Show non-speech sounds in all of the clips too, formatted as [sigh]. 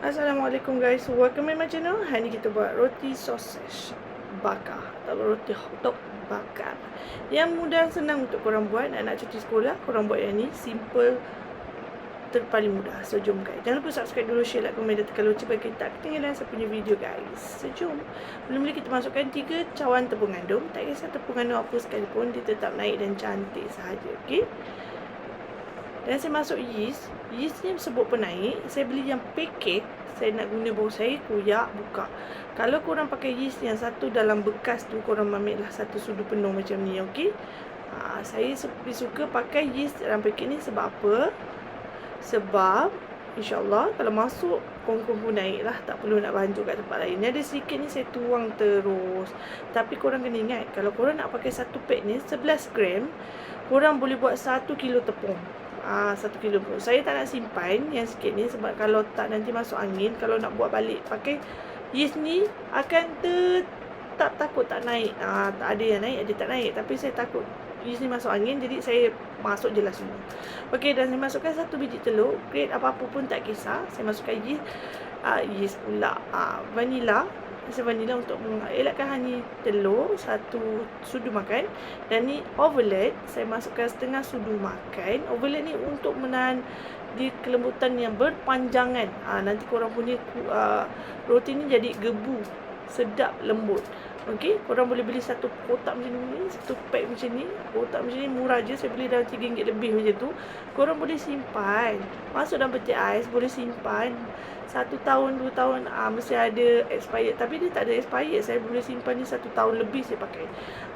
Assalamualaikum guys, welcome to my channel. Hari ni kita buat roti sausage bakar. Atau roti hotdog bakar. Yang mudah senang untuk korang buat Nak cuti sekolah, korang buat yang ni. Simple, terpaling mudah. So jom guys, jangan lupa subscribe dulu Share, like, komen dan tekan lonceng Bagi kita ketinggalan saya punya video guys. So jom. Belum lagi kita masukkan 3 cawan tepung gandum. Tak kisah tepung gandum apa sekalipun Dia tetap naik dan cantik sahaja Okay dan saya masuk yeast Yeast ni sebut penaik Saya beli yang paket Saya nak guna bau saya Kuyak buka. Kalau korang pakai yeast yang satu dalam bekas tu Korang ambil lah satu sudu penuh macam ni Okay ha, Saya lebih suka pakai yeast dalam paket ni Sebab apa? Sebab InsyaAllah Kalau masuk Kongkong pun naik lah. Tak perlu nak banjuk kat tempat lain. Ni ada sedikit ni Saya tuang terus. Tapi korang kena ingat Kalau korang nak pakai satu pack ni 11 gram Korang boleh buat 1 kilo tepung Ah, satu kilo pun. Saya tak nak simpan yang sikit ni sebab kalau tak nanti masuk angin, kalau nak buat balik pakai yeast ni akan tetap takut tak naik. Ah, tak ada yang naik, ada tak naik. Tapi saya takut yeast ni masuk angin jadi saya masuk jelas semua. Okey, dan saya masukkan satu biji telur. Grade apa-apa pun tak kisah. Saya masukkan yeast. Ah, yeast pula. Ah, vanilla rasa vanilla untuk mengelakkan honey telur satu sudu makan. Dan ni overload saya masukkan setengah sudu makan. Overload ni untuk menahan di kelembutan yang berpanjangan. Ha, nanti korang punya uh, roti ni jadi gebu sedap lembut Okey, korang boleh beli satu kotak macam ni, satu pack macam ni. Kotak macam ni murah je, saya beli dalam RM3 lebih macam tu. Korang boleh simpan. Masuk dalam peti ais, boleh simpan. Satu tahun, dua tahun, ah mesti ada expired. Tapi dia tak ada expired. Saya boleh simpan ni satu tahun lebih saya pakai.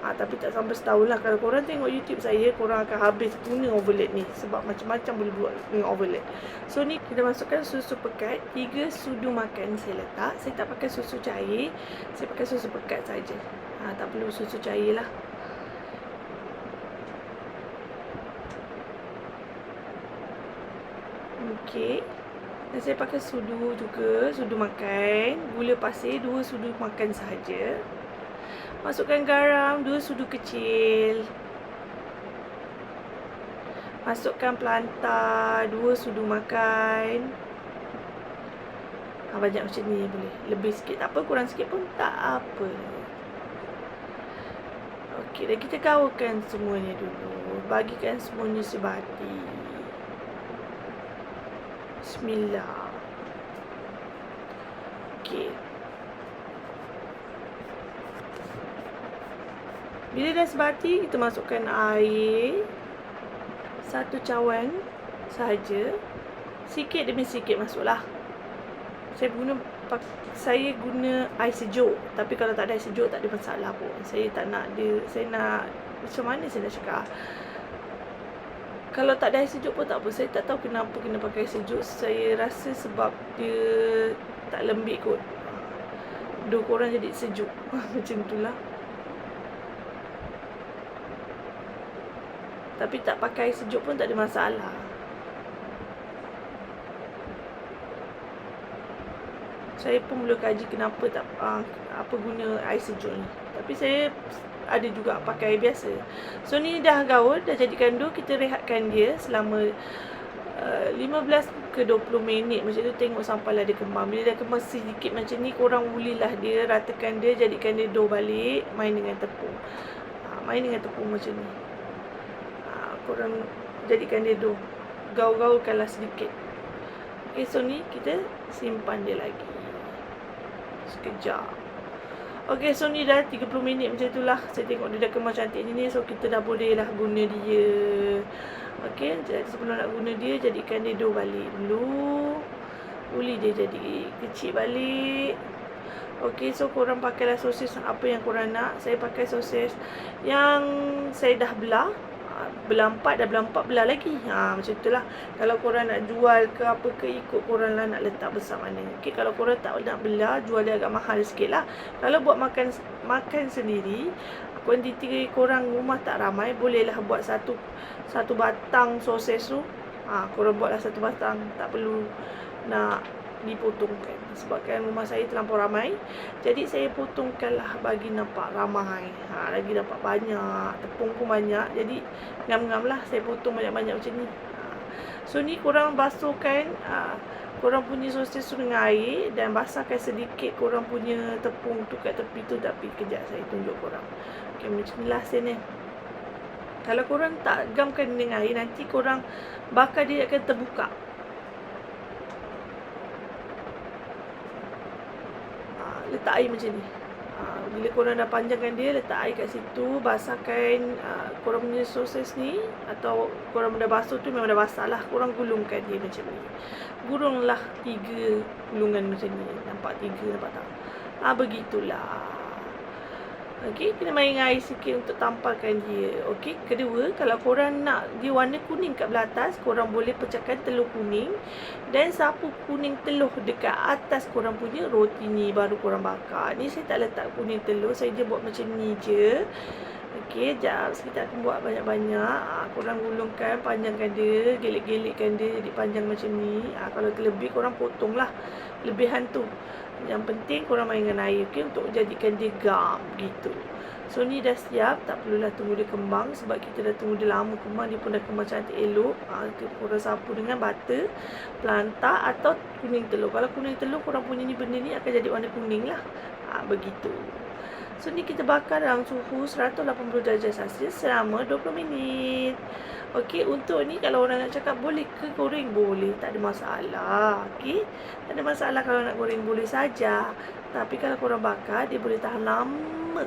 Ah tapi tak sampai setahun lah. Kalau korang tengok YouTube saya, korang akan habis guna overload ni. Sebab macam-macam boleh buat dengan overload. So ni kita masukkan susu pekat. Tiga sudu makan saya letak. Saya tak pakai susu cair. Saya pakai susu pekat saja. Ha, tak perlu susu cair lah. Okey. Dan saya pakai sudu juga, sudu makan, gula pasir dua sudu makan sahaja. Masukkan garam dua sudu kecil. Masukkan pelanta dua sudu makan. Ha, banyak macam ni boleh. Lebih sikit tak apa, kurang sikit pun tak apa. Okey, dan kita gaulkan semuanya dulu. Bagikan semuanya sebati. Bismillah. Okey. Bila dah sebati, kita masukkan air. Satu cawan sahaja. Sikit demi sikit masuklah. Saya guna saya guna air sejuk. Tapi kalau tak ada air sejuk tak ada masalah pun. Saya tak nak dia saya nak macam mana saya nak cakap? Kalau tak ada air sejuk pun tak apa. Saya tak tahu kenapa kena pakai air sejuk. Saya rasa sebab dia tak lembik kot. Dua korang jadi sejuk. [laughs] Macam itulah tapi tak pakai sejuk pun tak ada masalah saya pun belum kaji kenapa tak uh, apa guna air sejuk ni. Tapi saya ada juga pakai biasa. So ni dah gaul, dah jadikan dough, kita rehatkan dia selama uh, 15 ke 20 minit macam tu tengok sampai lah dia kembang. Bila dah kembang sedikit macam ni, korang ulilah dia, ratakan dia, jadikan dia dough balik, main dengan tepung. Uh, main dengan tepung macam ni. Korang jadikan dia dough. Gaul-gaulkanlah sedikit. Okay, so ni kita simpan dia lagi. Sekejap. Okay so ni dah 30 minit macam tu lah. Saya tengok dia dah kemar cantik ni So kita dah boleh lah guna dia. Okay jadi sebelum nak guna dia Jadikan dia dough balik dulu. Uli dia jadi kecil balik. Okay so korang pakailah sosis Apa yang korang nak. Saya pakai sosis Yang saya dah belah belah empat dah belah empat belah lagi. Ha, macam itulah kalau korang nak jual ke apa ke ikut korang lah nak letak besar mana. Okay, kalau korang tak nak belah jual dia agak mahal sikit lah. Kalau buat makan makan sendiri kuantiti korang rumah tak ramai bolehlah buat satu satu batang sosis tu. Ha, korang buatlah satu batang. Tak perlu nak dipotongkan. Sebabkan rumah saya terlampau ramai jadi saya potongkanlah bagi nampak ramai. Ha, lagi dapat banyak tepung pun banyak. Jadi ngam-ngam lah saya potong banyak-banyak macam ni. Ha. so ni korang basuhkan ha, korang punya sosis tu dengan air dan basahkan sedikit korang punya tepung tu kat tepi tu tapi kejap saya tunjuk korang. Okay, macam ni lah ni kalau korang tak gamkan dengan air nanti korang bakar dia akan terbuka ha, letak air macam ni. Ha, bila korang dah panjangkan dia letak air kat situ basahkan uh, korang punya sosis ni atau korang dah basuh tu memang dah basah lah. Korang gulungkan dia macam ni. Gulunglah tiga gulungan macam ni. Nampak tiga nampak tak? Ah ha, begitulah Okey, kena main air sikit untuk tampalkan dia. Okey, kedua, kalau korang nak dia warna kuning kat belah atas, korang boleh pecahkan telur kuning dan sapu kuning telur dekat atas korang punya roti ni baru korang bakar. Ni saya tak letak kuning telur, saya je buat macam ni je. Okey, jap kita akan buat banyak-banyak. Ha, korang gulungkan, panjangkan dia, gelik-gelikkan dia jadi panjang macam ni. Ha, kalau terlebih korang potonglah lebihan tu. Yang penting korang mainkan air okay, untuk jadikan dia gam gitu. So ni dah siap, tak perlulah tunggu dia kembang sebab kita dah tunggu dia lama kembang dia pun dah kembang cantik elok. Ha, korang sapu dengan butter, pelanta atau kuning telur. Kalau kuning telur korang punya ni benda ni akan jadi warna kuning lah. Ha, begitu. So ni kita bakar dalam suhu 180 darjah Celsius selama 20 minit. Okey, untuk ni kalau orang nak cakap boleh ke goreng boleh, tak ada masalah. Okey. Tak ada masalah kalau nak goreng boleh saja. Tapi kalau korang bakar dia boleh tahan lama.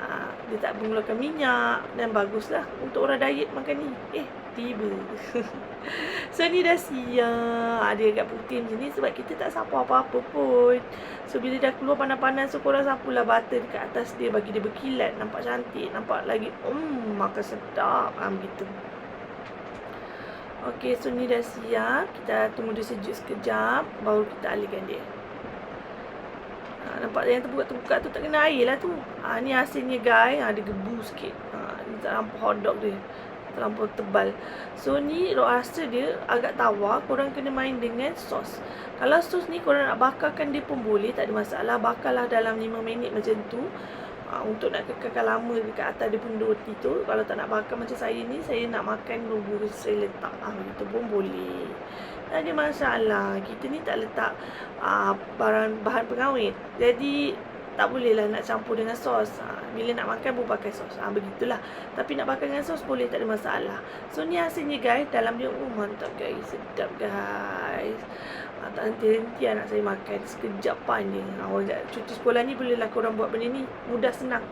Ha, dia tak mengeluarkan minyak dan baguslah untuk orang diet makan ni. Eh, tiba. [laughs] so ni dah siap. Ada agak putih macam ni sebab kita tak sapu apa-apa pun. So bila dah keluar panas-panas so korang sapulah butter dekat atas dia bagi dia berkilat. Nampak cantik, nampak lagi um makan sedap. Ha, begitu. Okey, so ni dah siap. Kita tunggu dia sejuk sekejap. Baru kita alihkan dia. Ha, nampak yang terbuka-terbuka tu tak kena air lah tu. Ha, ni hasilnya guys. Ha, dia gebu sikit. Ha, ni tak nampak hotdog dia. Terlampau tebal. So ni rasa dia agak tawar. Korang kena main dengan sos. Kalau sos ni korang nak bakarkan dia pun boleh. Tak ada masalah. Bakarlah dalam 5 minit macam tu uh, untuk nak kekalkan lama dekat atas dia pun roti tu kalau tak nak bakar macam saya ni saya nak makan nunggu saya letak ah uh, itu pun boleh tak ada masalah kita ni tak letak uh, barang bahan pengawet jadi tak boleh lah nak campur dengan sos uh, bila nak makan pun pakai sos uh, begitulah. Tapi nak bakar dengan sos boleh tak ada masalah. So ni hasilnya guys dalam dia oh mantap guys. Sedap guys. Ha, tak henti-henti anak saya makan. Sekejap panjang. Ha, Orang cuti sekolah ni Bolehlah korang buat benda ni. Mudah senang.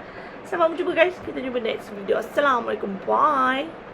Sampai jumpa guys. Kita jumpa next video. Assalamualaikum. Bye